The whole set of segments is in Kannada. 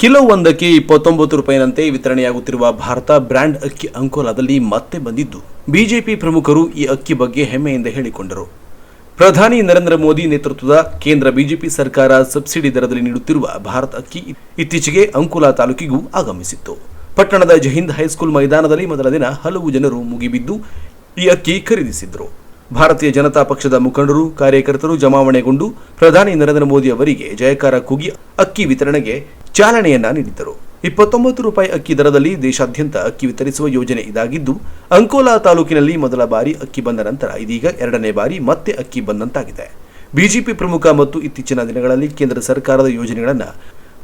ಕಿಲೋ ಒಂದಕ್ಕೆ ಇಪ್ಪತ್ತೊಂಬತ್ತು ರೂಪಾಯಿನಂತೆ ವಿತರಣೆಯಾಗುತ್ತಿರುವ ಭಾರತ ಬ್ರ್ಯಾಂಡ್ ಅಕ್ಕಿ ಅಂಕೋಲಾದಲ್ಲಿ ಮತ್ತೆ ಬಂದಿದ್ದು. ಬಿಜೆಪಿ ಪ್ರಮುಖರು ಈ ಅಕ್ಕಿ ಬಗ್ಗೆ ಹೆಮ್ಮೆಯಿಂದ ಹೇಳಿಕೊಂಡರು. ಪ್ರಧಾನಿ ನರೇಂದ್ರ ಮೋದಿ ನೇತೃತ್ವದ ಕೇಂದ್ರ ಬಿಜೆಪಿ ಸರ್ಕಾರ ಸಬ್ಸಿಡಿ ದರದಲ್ಲಿ ನೀಡುತ್ತಿರುವ ಭಾರತ ಅಕ್ಕಿ ಇತ್ತೀಚೆಗೆ ಅಂಕೋಲಾ ತಾಲೂಕಿಗೂ ಆಗಮಿಸಿತ್ತು. ಪಟ್ಟಣದ ಜಹಿಂದ್ ಹೈಸ್ಕೂಲ್ ಮೈದಾನದಲ್ಲಿ ಮೊದಲ ದಿನ ಹಲವು ಜನರು ಮುಗಿಬಿದ್ದು ಈ ಅಕ್ಕಿ ಖರೀದಿಸಿದ್ರು. ಭಾರತೀಯ ಜನತಾ ಪಕ್ಷದ ಮುಖಂಡರು, ಕಾರ್ಯಕರ್ತರು ಜಮಾವಣೆಗೊಂಡು ಪ್ರಧಾನಿ ನರೇಂದ್ರ ಮೋದಿ ಅವರಿಗೆ ಜಯಕಾರ ಕೂಗಿ ಅಕ್ಕಿ ವಿತರಣೆಗೆ ಚಾಲನೆಯನ್ನ ನೀಡಿದ್ದರು. ಇಪ್ಪತ್ತೊಂಬತ್ತು ರೂಪಾಯಿ ಅಕ್ಕಿ ದರದಲ್ಲಿ ದೇಶಾದ್ಯಂತ ಅಕ್ಕಿ ವಿತರಿಸುವ ಯೋಜನೆ ಇದಾಗಿದ್ದು, ಅಂಕೋಲಾ ತಾಲೂಕಿನಲ್ಲಿ ಮೊದಲ ಬಾರಿ ಅಕ್ಕಿ ಬಂದ ನಂತರ ಇದೀಗ ಎರಡನೇ ಬಾರಿ ಮತ್ತೆ ಅಕ್ಕಿ ಬಂದಂತಾಗಿದೆ. ಬಿಜೆಪಿ ಪ್ರಮುಖ ಮತ್ತು ಇತ್ತೀಚಿನ ದಿನಗಳಲ್ಲಿ ಕೇಂದ್ರ ಸರ್ಕಾರದ ಯೋಜನೆಗಳನ್ನು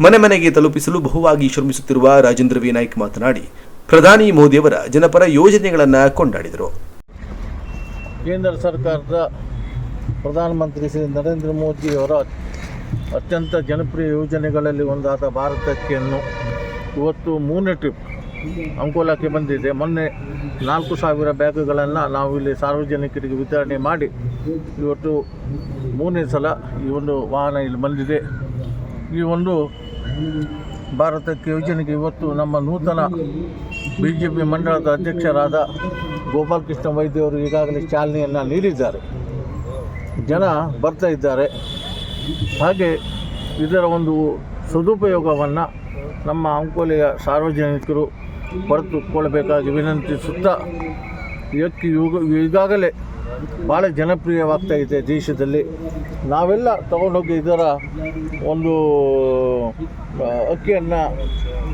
ಮನೆ ಮನೆಗೆ ತಲುಪಿಸಲು ಬಹುವಾಗಿ ಶ್ರಮಿಸುತ್ತಿರುವ ರಾಜೇಂದ್ರ ವಿ ನಾಯ್ಕ್ ಮಾತನಾಡಿ, ಪ್ರಧಾನಿ ಮೋದಿಯವರ ಜನಪರ ಯೋಜನೆಗಳನ್ನು ಕೊಂಡಾಡಿದರು. ಕೇಂದ್ರ ಸರ್ಕಾರದ ಪ್ರಧಾನಮಂತ್ರಿ ಶ್ರೀ ನರೇಂದ್ರ ಮೋದಿಯವರ ಅತ್ಯಂತ ಜನಪ್ರಿಯ ಯೋಜನೆಗಳಲ್ಲಿ ಒಂದಾದ ಭಾರತಕ್ಕೆಯನ್ನು ಇವತ್ತು ಮೂರನೇ ಟ್ರಿಪ್ ಅಂಕೋಲಾಕ್ಕೆ ಬಂದಿದೆ. ಮೊನ್ನೆ ನಾಲ್ಕು ಸಾವಿರ ಬ್ಯಾಗುಗಳನ್ನು ನಾವು ಇಲ್ಲಿ ಸಾರ್ವಜನಿಕರಿಗೆ ವಿತರಣೆ ಮಾಡಿ ಇವತ್ತು ಮೂರನೇ ಸಲ ಈ ಒಂದು ವಾಹನ ಇಲ್ಲಿ ಬಂದಿದೆ. ಈ ಒಂದು ಭಾರತಕ್ಕೆ ಯೋಜನೆಗೆ ಇವತ್ತು ನಮ್ಮ ನೂತನ ಬಿ ಜೆ ಪಿ ಮಂಡಳದ ಅಧ್ಯಕ್ಷರಾದ ಗೋಪಾಲಕೃಷ್ಣ ವೈದ್ಯವರು ಈಗಾಗಲೇ ಚಾಲನೆಯನ್ನು ನೀಡಿದ್ದಾರೆ. ಜನ ಬರ್ತಾ ಇದ್ದಾರೆ. ಹಾಗೆ ಇದರ ಒಂದು ಸದುಪಯೋಗವನ್ನು ನಮ್ಮ ಅಂಕೋಲೆಯ ಸಾರ್ವಜನಿಕರು ಪಡೆದುಕೊಳ್ಳಬೇಕಾಗಿ ವಿನಂತಿಸುತ್ತಾ ಈಗಾಗಲೇ ಭಾಳ ಜನಪ್ರಿಯವಾಗ್ತಾ ಇದೆ ದೇಶದಲ್ಲಿ. ನಾವೆಲ್ಲ ತಗೊಂಡೋಗಿ ಇದರ ಒಂದು ಅಕ್ಕಿಯನ್ನು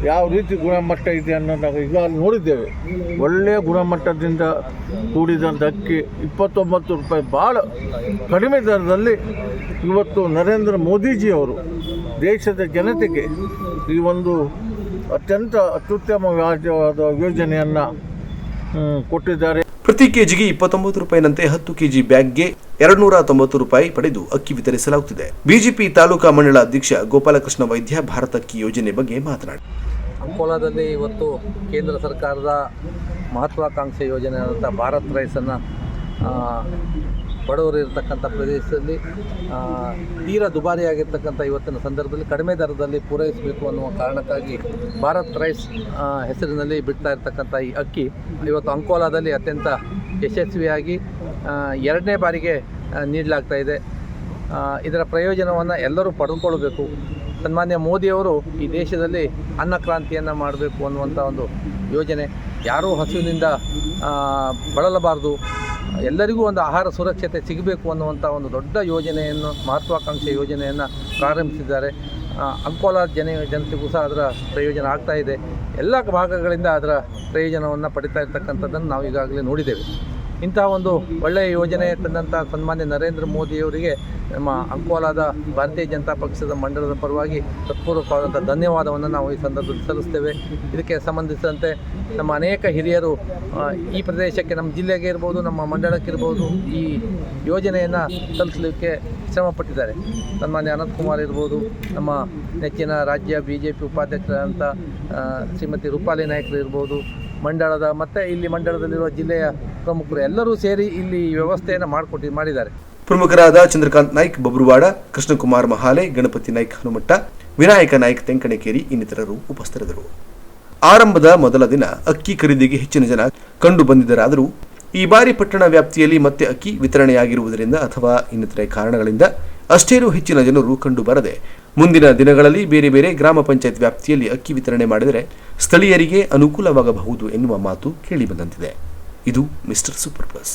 ಯಾವ ರೀತಿ ಗುಣಮಟ್ಟ ಇದೆ ಅನ್ನೋದನ್ನು ಈಗ ನೋಡಿದ್ದೇವೆ. ಒಳ್ಳೆಯ ಗುಣಮಟ್ಟದಿಂದ ಕೂಡಿದಂಥ ಅಕ್ಕಿ ಇಪ್ಪತ್ತೊಂಬತ್ತು ರೂಪಾಯಿ ಭಾಳ ಕಡಿಮೆ ದರದಲ್ಲಿ ಇವತ್ತು ನರೇಂದ್ರ ಮೋದಿಜಿಯವರು ದೇಶದ ಜನತೆಗೆ ಈ ಒಂದು ಅತ್ಯಂತ ಅತ್ಯುತ್ತಮವಾದ ಯೋಜನೆಯನ್ನು ಹ್ಮ್, ಕೊಟ್ಟಿದ್ದಾರೆ. ಪ್ರತಿ ಕೆಜಿಗೆ ಇಪ್ಪತ್ತೊಂಬತ್ತು ರೂಪಾಯಿನಂತೆ ಹತ್ತು ಕೆಜಿ ಬ್ಯಾಗ್ಗೆ ಎರಡು ನೂರ ತೊಂಬತ್ತು ರೂಪಾಯಿ ಪಡೆದು ಅಕ್ಕಿ ವಿತರಿಸಲಾಗುತ್ತಿದೆ. ಬಿಜೆಪಿ ತಾಲೂಕಾ ಮಂಡಳ ಅಧ್ಯಕ್ಷ ಗೋಪಾಲಕೃಷ್ಣ ವೈದ್ಯ ಭಾರತ ಅಕ್ಕಿ ಯೋಜನೆ ಬಗ್ಗೆ ಮಾತನಾಡಿ. ಅಂಕೋಲಾದಲ್ಲಿ ಇವತ್ತು ಕೇಂದ್ರ ಸರ್ಕಾರದ ಮಹತ್ವಾಕಾಂಕ್ಷೆ ಯೋಜನೆ ಆದಂಥ ಭಾರತ್ ರೈಸನ್ನು ಬಡವರು ಇರತಕ್ಕಂಥ ಪ್ರದೇಶದಲ್ಲಿ ತೀರಾ ದುಬಾರಿಯಾಗಿರ್ತಕ್ಕಂಥ ಇವತ್ತಿನ ಸಂದರ್ಭದಲ್ಲಿ ಕಡಿಮೆ ದರದಲ್ಲಿ ಪೂರೈಸಬೇಕು ಅನ್ನುವ ಕಾರಣಕ್ಕಾಗಿ ಭಾರತ್ ರೈಸ್ ಹೆಸರಿನಲ್ಲಿ ಬಿಡ್ತಾ ಇರ್ತಕ್ಕಂಥ ಈ ಅಕ್ಕಿ ಇವತ್ತು ಅಂಕೋಲಾದಲ್ಲಿ ಅತ್ಯಂತ ಯಶಸ್ವಿಯಾಗಿ ಎರಡನೇ ಬಾರಿಗೆ ನೀಡಲಾಗ್ತಾ ಇದೆ. ಇದರ ಪ್ರಯೋಜನವನ್ನು ಎಲ್ಲರೂ ಪಡೆದುಕೊಳ್ಬೇಕು ಸನ್ಮಾನ್ಯ ಮೋದಿಯವರು ಈ ದೇಶದಲ್ಲಿ ಅನ್ನ ಕ್ರಾಂತಿಯನ್ನು ಮಾಡಬೇಕು ಅನ್ನುವಂಥ ಒಂದು ಯೋಜನೆ. ಯಾರೂ ಹಸುವಿನಿಂದ ಬಳಲಬಾರ್ದು. ಎಲ್ಲರಿಗೂ ಒಂದು ಆಹಾರ ಸುರಕ್ಷತೆ ಸಿಗಬೇಕು ಅನ್ನುವಂಥ ಒಂದು ದೊಡ್ಡ ಯೋಜನೆಯನ್ನು, ಮಹತ್ವಾಕಾಂಕ್ಷೆ ಯೋಜನೆಯನ್ನು ಪ್ರಾರಂಭಿಸಿದ್ದಾರೆ. ಅಂಕೋಲ ಜನ, ಜನತೆಗೂ ಸಹ ಅದರ ಪ್ರಯೋಜನ ಆಗ್ತಾ ಇದೆ. ಎಲ್ಲ ಭಾಗಗಳಿಂದ ಅದರ ಪ್ರಯೋಜನವನ್ನು ಪಡಿತಾ ಇರ್ತಕ್ಕಂಥದ್ದನ್ನು ನಾವು ಈಗಾಗಲೇ ನೋಡಿದ್ದೇವೆ. ಇಂತಹ ಒಂದು ಒಳ್ಳೆಯ ಯೋಜನೆ ತಂದಂಥ ಸನ್ಮಾನ್ಯ ನರೇಂದ್ರ ಮೋದಿಯವರಿಗೆ ನಮ್ಮ ಅಂಕೋಲಾದ ಭಾರತೀಯ ಜನತಾ ಪಕ್ಷದ ಮಂಡಲದ ಪರವಾಗಿ ಹೃತ್ಪೂರ್ವಕವಾದಂಥ ಧನ್ಯವಾದವನ್ನು ನಾವು ಈ ಸಂದರ್ಭದಲ್ಲಿ ಸಲ್ಲಿಸ್ತೇವೆ. ಇದಕ್ಕೆ ಸಂಬಂಧಿಸಿದಂತೆ ನಮ್ಮ ಅನೇಕ ಹಿರಿಯರು ಈ ಪ್ರದೇಶಕ್ಕೆ ನಮ್ಮ ಜಿಲ್ಲೆಗೆ ಇರ್ಬೋದು, ನಮ್ಮ ಮಂಡಳಕ್ಕಿರ್ಬೋದು ಈ ಯೋಜನೆಯನ್ನು ತಲುಪಲಿಕ್ಕೆ ಶ್ರಮಪಟ್ಟಿದ್ದಾರೆ. ಸನ್ಮಾನ್ಯ ಅನಂತ್ ಕುಮಾರ್ ಇರ್ಬೋದು, ನಮ್ಮ ನೆಚ್ಚಿನ ರಾಜ್ಯ ಬಿ ಜೆ ಪಿ ಉಪಾಧ್ಯಕ್ಷರಾದಂಥ ಶ್ರೀಮತಿ ರೂಪಾಲಿ ನಾಯಕರು ಇರ್ಬೋದು ಮಂಡಳದ ಮತ್ತು ಇಲ್ಲಿ ಮಂಡಳದಲ್ಲಿರುವ ಜಿಲ್ಲೆಯ ಪ್ರಮುಖರು ಎಲ್ಲರೂ ಸೇರಿ ಇಲ್ಲಿ ವ್ಯವಸ್ಥೆಯನ್ನು ಮಾಡಿಕೊಟ್ಟು ಮಾಡಿದ್ದಾರೆ. ಪ್ರಮುಖರಾದ ಚಂದ್ರಕಾಂತ್ ನಾಯ್ಕ್, ಬಬ್ರುವಾಡ, ಕೃಷ್ಣಕುಮಾರ್ ಮಹಾಲೆ, ಗಣಪತಿ ನಾಯ್ಕ್ ಹನುಮಟ್ಟ ವಿನಾಯಕ ನಾಯ್ಕ್, ತೆಂಕಣಕೇರಿ ಇನ್ನಿತರರು ಉಪಸ್ಥಿತರಿದ್ದರು. ಆರಂಭದ ಮೊದಲ ದಿನ ಅಕ್ಕಿ ಖರೀದಿಗೆ ಹೆಚ್ಚಿನ ಜನ ಕಂಡು ಬಂದಿದ್ದರಾದರೂ ಈ ಬಾರಿ ಪಟ್ಟಣ ವ್ಯಾಪ್ತಿಯಲ್ಲಿ ಮತ್ತೆ ಅಕ್ಕಿ ವಿತರಣೆಯಾಗಿರುವುದರಿಂದ ಅಥವಾ ಇನ್ನಿತರ ಕಾರಣಗಳಿಂದ ಅಷ್ಟೇನೂ ಹೆಚ್ಚಿನ ಜನರು ಕಂಡು ಬರದೆ ಮುಂದಿನ ದಿನಗಳಲ್ಲಿ ಬೇರೆ ಬೇರೆ ಗ್ರಾಮ ಪಂಚಾಯತ್ ವ್ಯಾಪ್ತಿಯಲ್ಲಿ ಅಕ್ಕಿ ವಿತರಣೆ ಮಾಡಿದರೆ ಸ್ಥಳೀಯರಿಗೆ ಅನುಕೂಲವಾಗಬಹುದು ಎನ್ನುವ ಮಾತು ಕೇಳಿಬಂದಂತಿದೆ ಇದು ಮಿಸ್ಟರ್ ಸೂಪರ್ ಪ್ಲಸ್